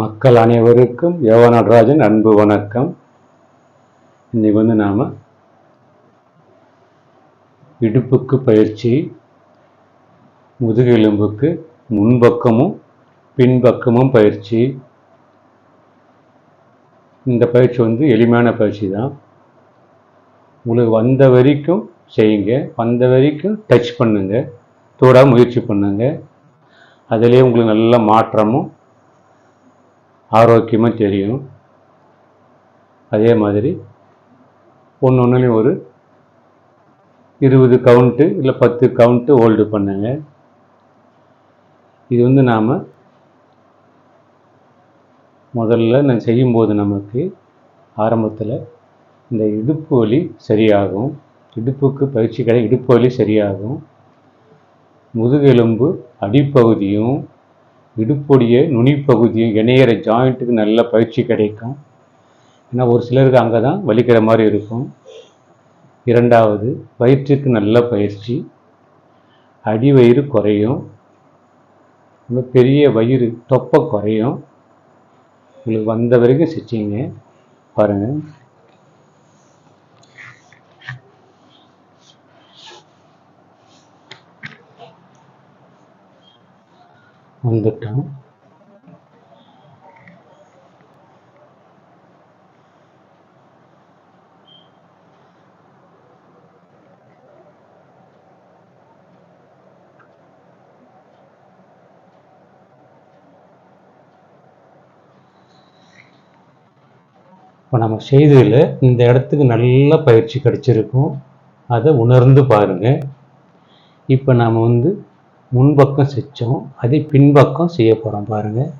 மக்கள் அனைவருக்கும் யோகா நடராஜன் அன்பு வணக்கம். இன்னைக்கு வந்து நாம் இடுப்புக்கு பயிற்சி முதுகெலும்புக்கு முன்பக்கமும் பின்பக்கமும் பயிற்சி. இந்த பயிற்சி வந்து எளிமையான பயிற்சி தான். உங்களுக்கு வந்த வரைக்கும் செய்யுங்க. வந்த வரைக்கும் டச் பண்ணுங்கள் தோட முயற்சி பண்ணுங்கள் அதிலே உங்களுக்கு நல்ல மாற்றமும் ஆரோக்கியமாக தெரியும். அதே மாதிரி ஒன்று ஒன்றுலையும் ஒரு இருபது கவுண்ட்டு இல்லை பத்து கவுண்ட்டு ஹோல்டு பண்ணுங்க. இது வந்து நாம் முதல்ல நான் செய்யும்போது நமக்கு ஆரம்பத்தில் இந்த இடுப்பு வலி சரியாகும். இடுப்புக்கு பயிற்சி கடை இடுப்பு வலி சரியாகும். முதுகெலும்பு அடிப்பகுதியும் இடுப்புடைய நுனிப்பகுதியும் இணையிற ஜாயிண்ட்டுக்கு நல்ல பயிற்சி கிடைக்கும். ஏன்னா ஒரு சிலருக்கு அங்கே தான் வலிக்கிற மாதிரி இருக்கும். இரண்டாவது வயிற்றுக்கு நல்ல பயிற்சி. அடிவயிறு குறையும். பெரிய வயிறு தொப்பை குறையும். உங்களுக்கு வந்த வரைக்கும் செஞ்சீங்க பாருங்கள் வந்துட்டோம் இப்போ நம்ம செய்ததில் இந்த இடத்துக்கு நல்ல பயிற்சி கிடைச்சிருக்கும். அதை உணர்ந்து பாருங்கள் இப்போ நாம் வந்து முன்பக்கம் செச்சோம் அதை பின்பக்கம் செய்ய போகிறோம் பாருங்கள்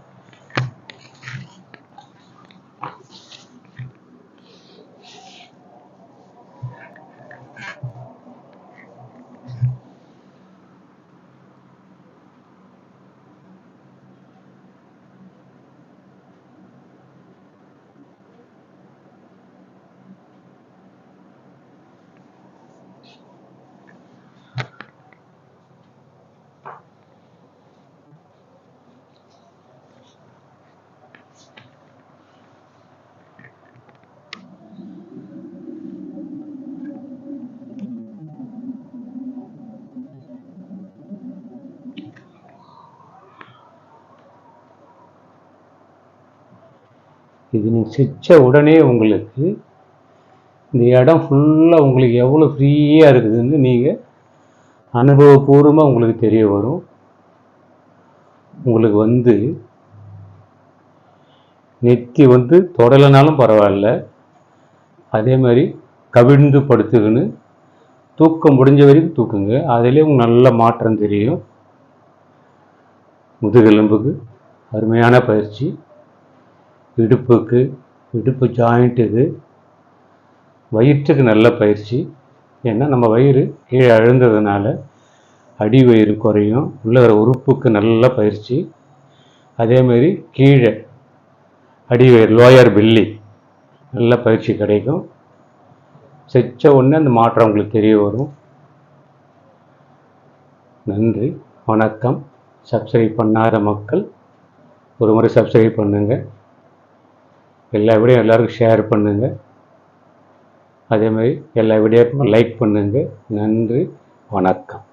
இது நீங்கள் சிரித்த உடனே உங்களுக்கு இந்த இடம் ஃபுல்லாக உங்களுக்கு எவ்வளோ ஃப்ரீயாக இருக்குதுன்னு நீங்கள் அனுபவபூர்வமாக உங்களுக்கு தெரிய வரும். உங்களுக்கு வந்து நெத்தி வந்து தொடலைனாலும் பரவாயில்ல. அதே மாதிரி கவிழ்ந்து படுத்துக்கின்னு தூக்கம் முடிஞ்ச வரைக்கும் தூக்குங்க. அதிலே உங்களுக்கு நல்ல மாற்றம் தெரியும். முதுகெலும்புக்கு அருமையான பயிற்சி. இடுப்புக்கு இடுப்பு ஜாயிண்ட்டுக்கு வயிற்றுக்கு நல்ல பயிற்சி. ஏன்னா நம்ம வயிறு கீழே அழுந்ததுனால அடி வயிறு குறையும் உள்ள உறுப்புக்கு நல்ல பயிற்சி. அதேமாரி கீழே அடி வயிறு லோயர் பில்லி நல்ல பயிற்சி கிடைக்கும். செச்ச உடனே அந்த மாற்றம் உங்களுக்கு தெரிய வரும். நன்றி வணக்கம். சப்ஸ்கிரைப் பண்ணாத மக்கள் ஒரு முறை சப்ஸ்கிரைப் பண்ணுங்கள் எல்லா வீடியோ எல்லாருக்கும் ஷேர் பண்ணுங்கள் அதே மாதிரி எல்லா வீடியோக்கும் லைக் பண்ணுங்கள் நன்றி. வணக்கம்.